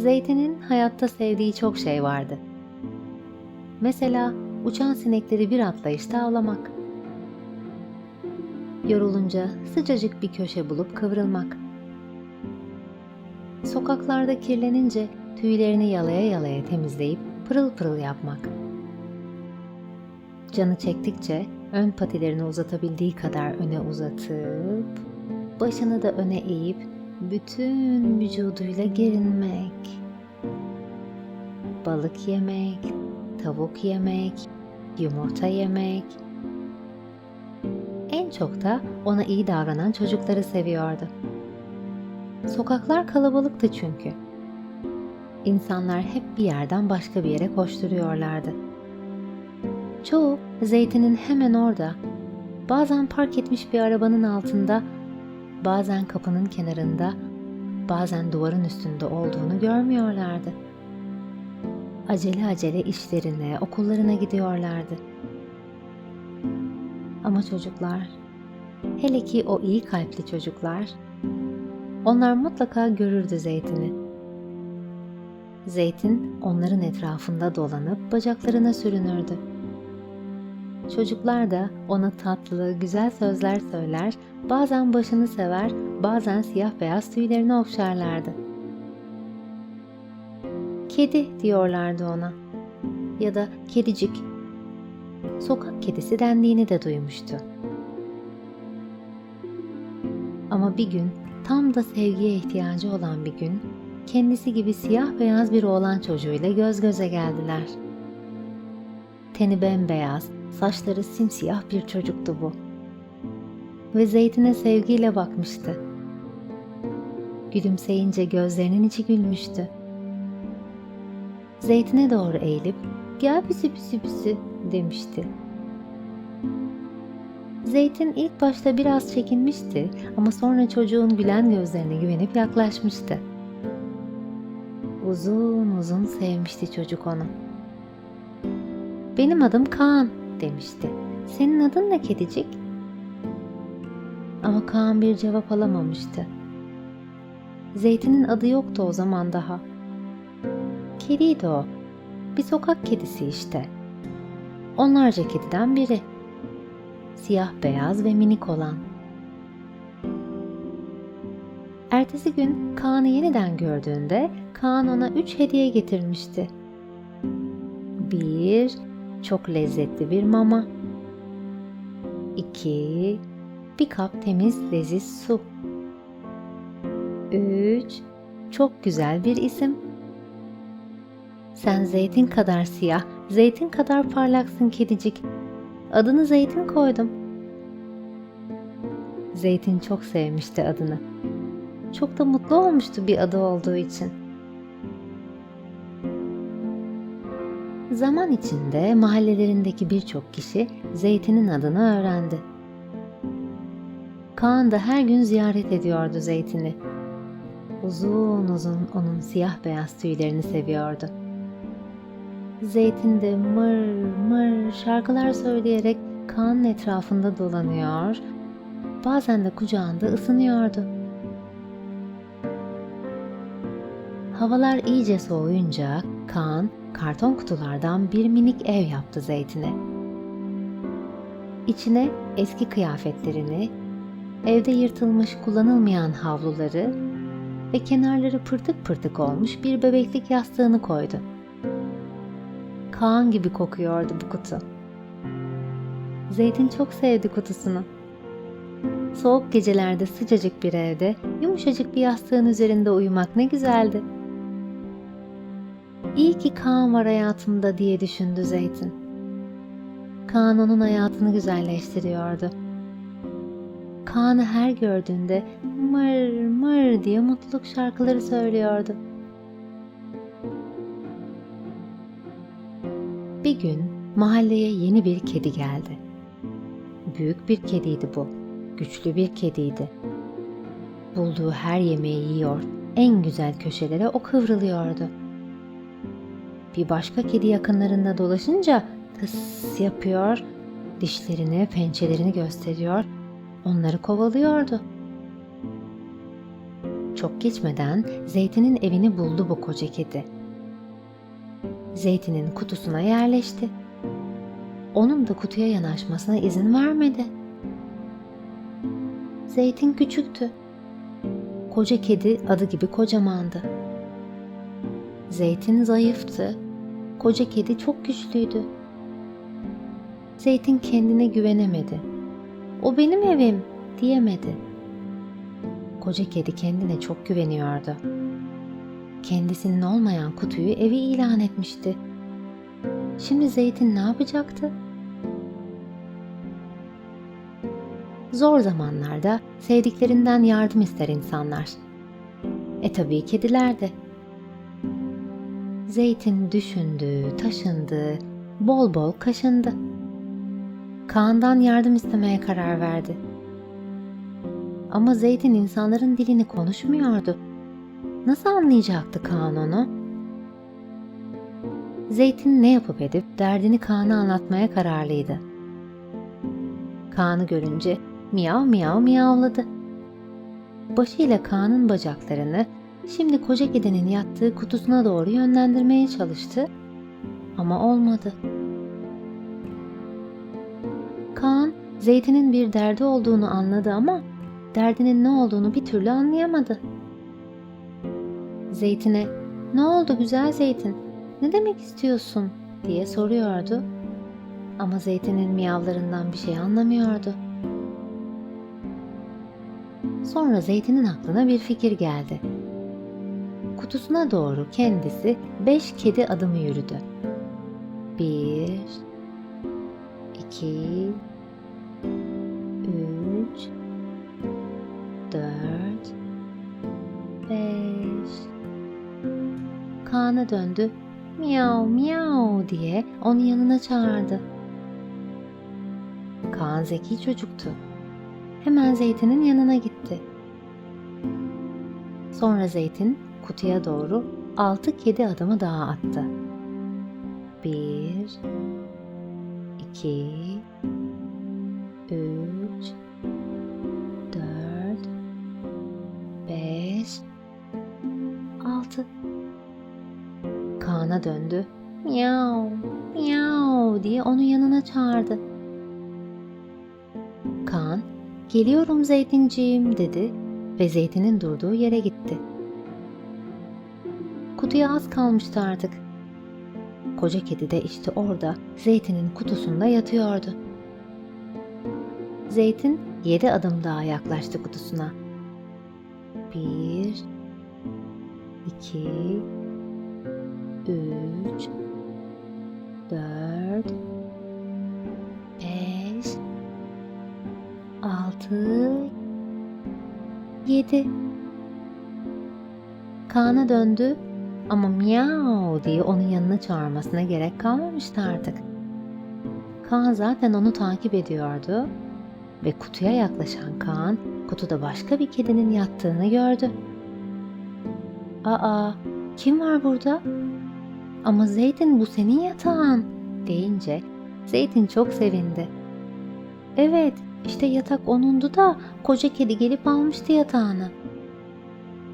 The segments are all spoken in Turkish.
Zeytin'in hayatta sevdiği çok şey vardı. Mesela uçan sinekleri bir atlayışta avlamak. Yorulunca sıcacık bir köşe bulup kıvrılmak. Sokaklarda kirlenince tüylerini yalaya yalaya temizleyip pırıl pırıl yapmak. Canı çektikçe ön patilerini uzatabildiği kadar öne uzatıp, başını da öne eğip bütün vücuduyla gerinmek. Balık yemek, tavuk yemek, yumurta yemek. En çok da ona iyi davranan çocukları seviyordu. Sokaklar kalabalıktı çünkü. İnsanlar hep bir yerden başka bir yere koşturuyorlardı. Çoğu zeytinin hemen orada, bazen park etmiş bir arabanın altında, bazen kapının kenarında, bazen duvarın üstünde olduğunu görmüyorlardı. Acele acele işlerine, okullarına gidiyorlardı. Ama çocuklar, hele ki o iyi kalpli çocuklar, onlar mutlaka görürdü Zeytin'i. Zeytin onların etrafında dolanıp bacaklarına sürünürdü. Çocuklar da ona tatlı, güzel sözler söyler, bazen başını sever, bazen siyah beyaz tüylerini okşarlardı. Kedi diyorlardı ona ya da kedicik. Sokak kedisi dendiğini de duymuştu. Ama bir gün tam da sevgiye ihtiyacı olan bir gün kendisi gibi siyah beyaz bir oğlan çocuğuyla göz göze geldiler. Teni bembeyaz, saçları simsiyah bir çocuktu bu. Ve zeytine sevgiyle bakmıştı. Gülümseyince gözlerinin içi gülmüştü. Zeytine doğru eğilip gel pisi pisi pisi demişti. Zeytin ilk başta biraz çekinmişti ama sonra çocuğun gülen gözlerine güvenip yaklaşmıştı. Uzun uzun sevmişti çocuk onu. Benim adım Kaan demişti. Senin adın ne kedicik? Ama Kaan bir cevap alamamıştı. Zeytin'in adı yoktu o zaman daha. Kediydi o. Bir sokak kedisi işte. Onlarca kediden biri. Siyah beyaz ve minik olan. Ertesi gün Kaan'ı yeniden gördüğünde Kaan ona üç hediye getirmişti. Bir, çok lezzetli bir mama. İki, bir kap temiz leziz su. Üç, çok güzel bir isim. Sen zeytin kadar siyah, zeytin kadar parlaksın kedicik. Adını Zeytin koydum. Zeytin çok sevmişti adını. Çok da mutlu olmuştu bir adı olduğu için. Zaman içinde mahallelerindeki birçok kişi Zeytin'in adını öğrendi. Kaan da her gün ziyaret ediyordu Zeytin'i. Uzun uzun onun siyah beyaz tüylerini seviyordu. Zeytin de mır mır şarkılar söyleyerek Kaan'ın etrafında dolanıyor, bazen de kucağında ısınıyordu. Havalar iyice soğuyunca Kaan karton kutulardan bir minik ev yaptı Zeytin'e. İçine eski kıyafetlerini, evde yırtılmış kullanılmayan havluları ve kenarları pırtık pırtık olmuş bir bebeklik yastığını koydu. Kaan gibi kokuyordu bu kutu. Zeytin çok sevdi kutusunu. Soğuk gecelerde sıcacık bir evde yumuşacık bir yastığın üzerinde uyumak ne güzeldi. İyi ki Kaan var hayatımda diye düşündü Zeytin. Kaan onun hayatını güzelleştiriyordu. Kaan'ı her gördüğünde mır mır diye mutluluk şarkıları söylüyordu. Bir gün mahalleye yeni bir kedi geldi. Büyük bir kediydi bu. Güçlü bir kediydi. Bulduğu her yemeği yiyor, en güzel köşelere o kıvrılıyordu. Bir başka kedi yakınlarında dolaşınca tıs yapıyor, Dişlerini, pençelerini gösteriyor, onları kovalıyordu. Çok geçmeden Zeytin'in evini buldu bu koca kedi. Zeytin'in kutusuna yerleşti. Onun da kutuya yanaşmasına izin vermedi. Zeytin küçüktü. Koca kedi adı gibi kocamandı. Zeytin zayıftı. Koca kedi çok güçlüydü. Zeytin kendine güvenemedi. O benim evim diyemedi. Koca kedi kendine çok güveniyordu. Kendisinin olmayan kutuyu evi ilan etmişti. Şimdi Zeytin ne yapacaktı? Zor zamanlarda sevdiklerinden yardım ister insanlar. E tabii kediler de. Zeytin düşündü, taşındı, bol bol kaşındı. Kaan'dan yardım istemeye karar verdi. Ama Zeytin insanların dilini konuşmuyordu. Nasıl anlayacaktı Kaan onu? Zeytin ne yapıp edip derdini Kaan'a anlatmaya kararlıydı. Kaan'ı görünce miyav miyav miyavladı. Başıyla Kaan'ın bacaklarını şimdi koca kedinin yattığı kutusuna doğru yönlendirmeye çalıştı ama olmadı. Kaan, Zeytin'in bir derdi olduğunu anladı ama derdinin ne olduğunu bir türlü anlayamadı. Zeytin'e "Ne oldu güzel Zeytin? Ne demek istiyorsun?" diye soruyordu. Ama Zeytin'in miyavlarından bir şey anlamıyordu. Sonra Zeytin'in aklına bir fikir geldi. Kutusuna doğru kendisi beş kedi adımı yürüdü. Bir, iki, üç, dört, beş. Kaan'a döndü. Miyav miyav diye onun yanına çağırdı. Kaan zeki çocuktu. Hemen Zeytin'in yanına gitti. Sonra Zeytin kutuya doğru altı kedi adımı daha attı. Bir, iki, üç, dört, beş, altı. Kaan'a döndü. Miyav, miyav diye onu yanına çağırdı. Kaan, geliyorum Zeytinciğim dedi ve Zeytin'in durduğu yere gitti. Kutuya az kalmıştı artık. Koca kedi de işte orada Zeytin'in kutusunda yatıyordu. Zeytin yedi adım daha yaklaştı kutusuna. Bir, iki, üç, dört, beş, altı, yedi. Kaan'a döndü ama miyav diye onun yanına çağırmasına gerek kalmamıştı artık. Kaan zaten onu takip ediyordu ve kutuya yaklaşan Kaan kutuda başka bir kedinin yattığını gördü. Aa, kim var burada? Ama Zeytin bu senin yatağın deyince Zeytin çok sevindi. Evet, işte yatak onundu da koca kedi gelip almıştı yatağını.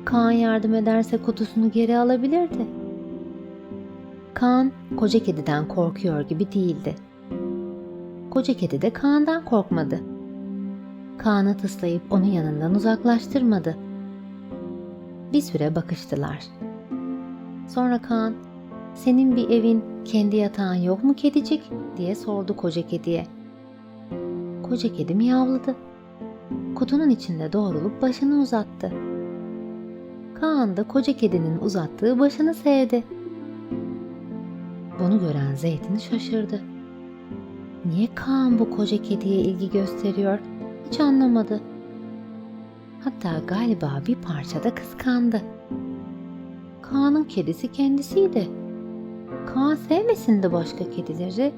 Kaan yardım ederse kutusunu geri alabilirdi. Kaan koca kediden korkuyor gibi değildi. Koca kedi de Kaan'dan korkmadı. Kaan'ı tıslayıp onu yanından uzaklaştırmadı. Bir süre bakıştılar. Sonra Kaan, senin bir evin, kendi yatağın yok mu kedicik diye sordu koca kediye. Koca kedi miyavladı. Kutunun içinde doğrulup başını uzattı. Kaan da koca kedinin uzattığı başını sevdi. Bunu gören Zeytin şaşırdı. Niye Kaan bu koca kediye ilgi gösteriyor hiç anlamadı. Hatta galiba bir parçada kıskandı. Kaan'ın kedisi kendisiydi. Kaan sevmesin de başka kedileri.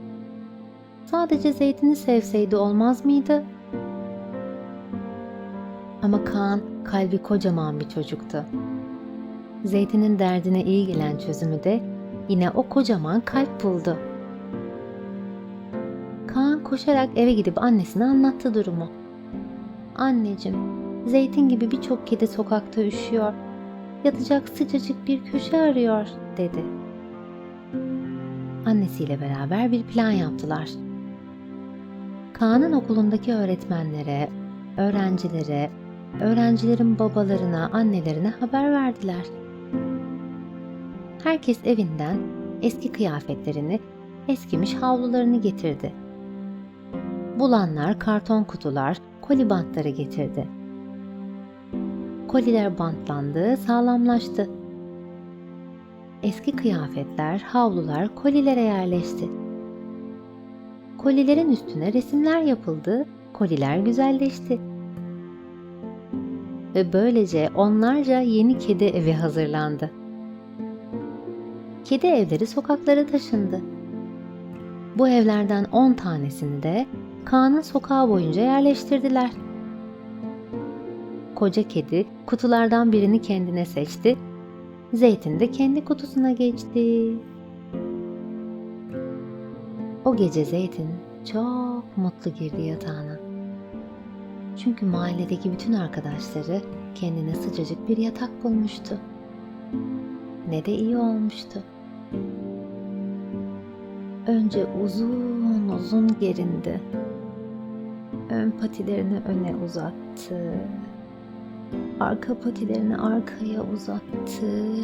Sadece Zeytin'i sevseydi olmaz mıydı? Ama Kaan kalbi kocaman bir çocuktu. Zeytin'in derdine iyi gelen çözümü de yine o kocaman kalp buldu. Kaan koşarak eve gidip annesine anlattı durumu. Anneciğim, zeytin gibi birçok kedi sokakta üşüyor. Yatacak sıcacık bir köşe arıyor, dedi. Annesiyle beraber bir plan yaptılar. Kaan'ın okulundaki öğretmenlere, öğrencilere, öğrencilerin babalarına, annelerine haber verdiler. Herkes evinden eski kıyafetlerini, eskimiş havlularını getirdi. Bulanlar karton kutular, koli bantları getirdi. Koliler bantlandı, sağlamlaştı. Eski kıyafetler, havlular kolilere yerleşti. Kolilerin üstüne resimler yapıldı, koliler güzelleşti. Ve böylece onlarca yeni kedi evi hazırlandı. Kedi evleri sokaklara taşındı. Bu evlerden 10 tanesini de Kaan'ın sokağı boyunca yerleştirdiler. Koca kedi kutulardan birini kendine seçti. Zeytin de kendi kutusuna geçti. O gece Zeytin çok mutlu girdi yatağına. Çünkü mahalledeki bütün arkadaşları kendine sıcacık bir yatak bulmuştu. Ne de iyi olmuştu. Önce uzun uzun gerindi. Ön patilerini öne uzattı. Arka patilerini arkaya uzattı.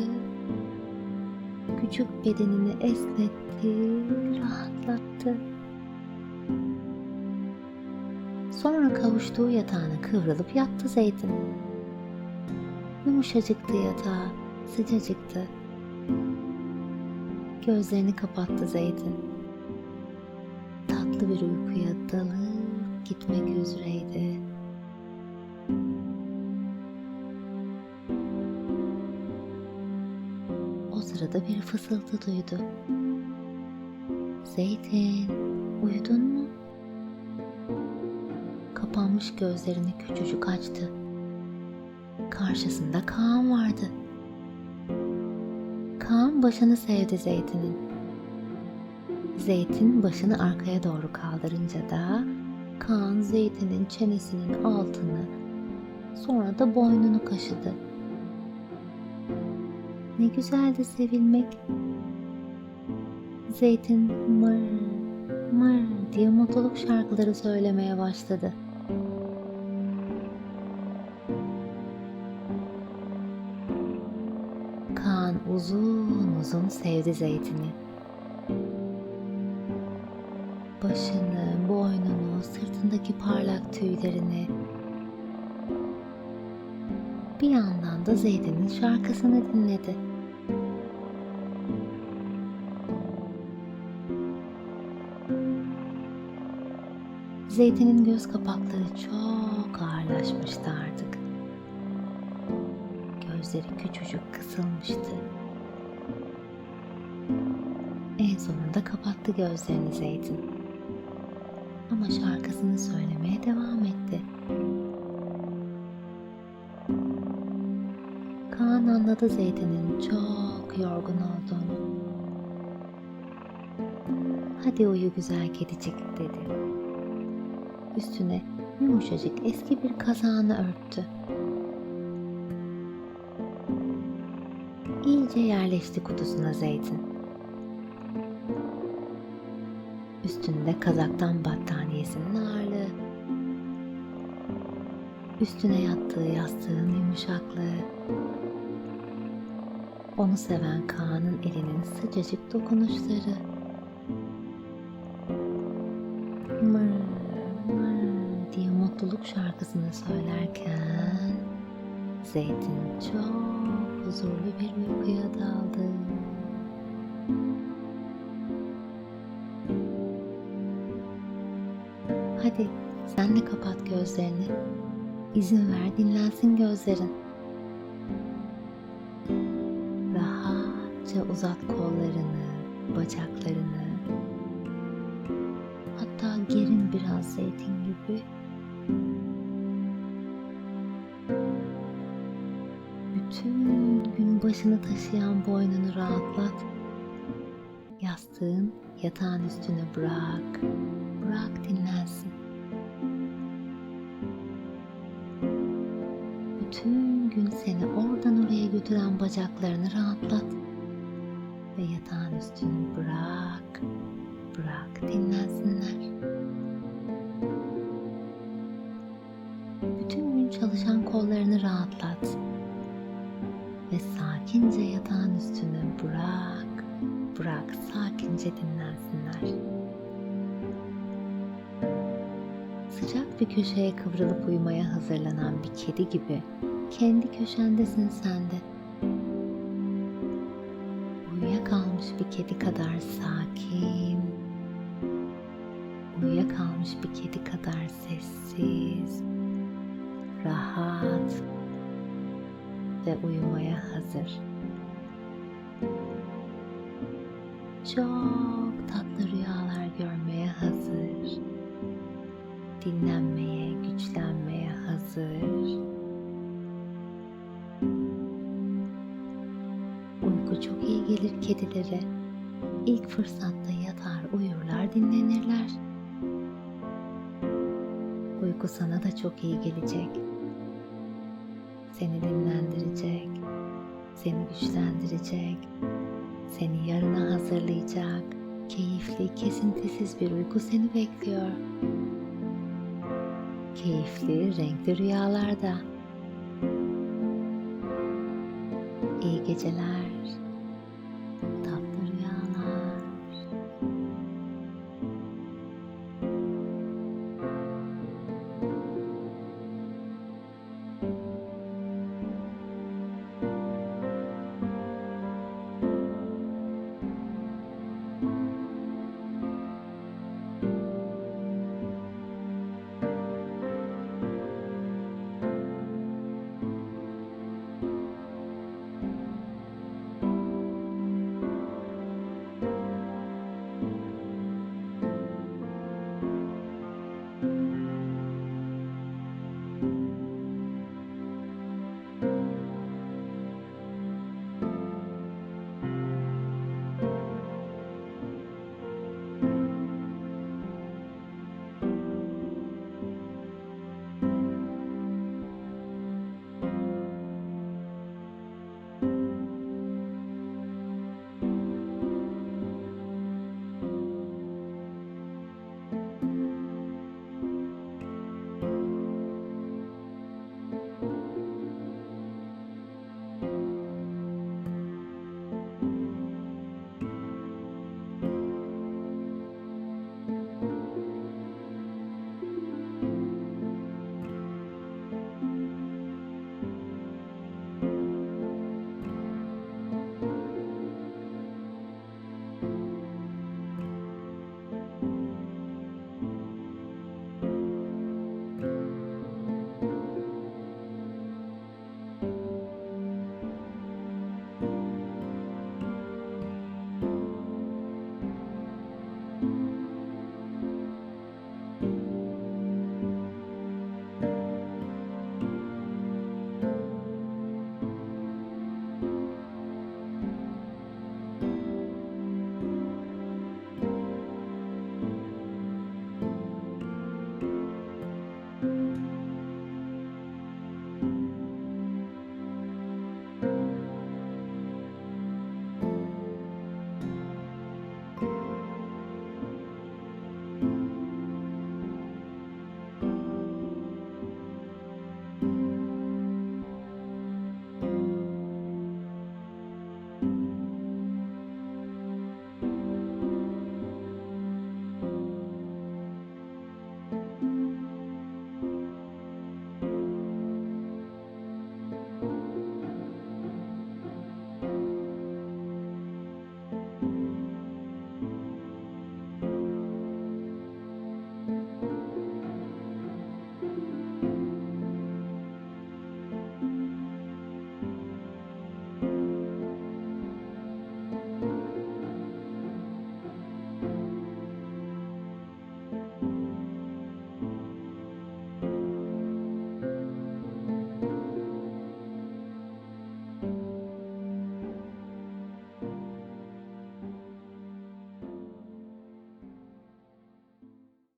Küçük bedenini esnetti, rahatlattı. Sonra kavuştuğu yatağına kıvrılıp yattı Zeytin. Yumuşacıktı yatağı, sıcacıktı. Gözlerini kapattı Zeytin. Tatlı bir uykuya dalıp gitmek üzereydi. O sırada bir fısıltı duydu. Zeytin, uyudun mu? Kapanmış gözlerini küçücük açtı. Karşısında Kaan vardı. Kaan başını sevdi Zeytin'in. Zeytin başını arkaya doğru kaldırınca da Kaan Zeytin'in çenesinin altını sonra da boynunu kaşıdı. Ne güzeldi sevilmek. Zeytin mır mır diye mutluluk şarkıları söylemeye başladı. Uzun sevdi Zeytin'i. Başını, boynunu, sırtındaki parlak tüylerini. Bir yandan da Zeytin'in şarkısını dinledi. Zeytin'in göz kapakları çok ağırlaşmıştı artık. Gözleri küçücük kısılmıştı. Sonunda kapattı gözlerini Zeytin. Ama şarkısını söylemeye devam etti. Kaan anladı Zeytin'in çok yorgun olduğunu. Hadi uyu güzel kedicik dedi. Üstüne yumuşacık eski bir kazağını örttü. İyice yerleşti kutusuna Zeytin. Üstünde kazaktan battaniyesinin ağırlığı. Üstüne yattığı yastığın yumuşaklığı. Onu seven Kaan'ın elinin sıcacık dokunuşları. Mır mır diye mutluluk şarkısını söylerken Zeytin çok huzurlu bir uykuya daldı. Hadi sen de kapat gözlerini. İzin ver dinlensin gözlerin. Rahatça uzat kollarını, bacaklarını. Hatta gerin biraz zeytin gibi. Bütün gün başını taşıyan boynunu rahatlat. Yastığın yatağın üstüne bırak. Bırak götüren bacaklarını rahatlat. Ve yatağın üstünü bırak. Bırak dinlensinler. Bütün gün çalışan kollarını rahatlat. Ve sakince yatağın üstünü bırak. Bırak sakince dinlensinler. Sıcak bir köşeye kıvrılıp uyumaya hazırlanan bir kedi gibi kendi köşendesin sen de. Uyuyakalmış bir kedi kadar sakin, uyuyakalmış bir kedi kadar sessiz, rahat ve uyumaya hazır. Çok tatlı rüyalar Uyku sana da çok iyi gelecek. Seni dinlendirecek, seni güçlendirecek, seni yarına hazırlayacak. Keyifli, kesintisiz bir uyku seni bekliyor. Keyifli, renkli rüyalarda. İyi geceler.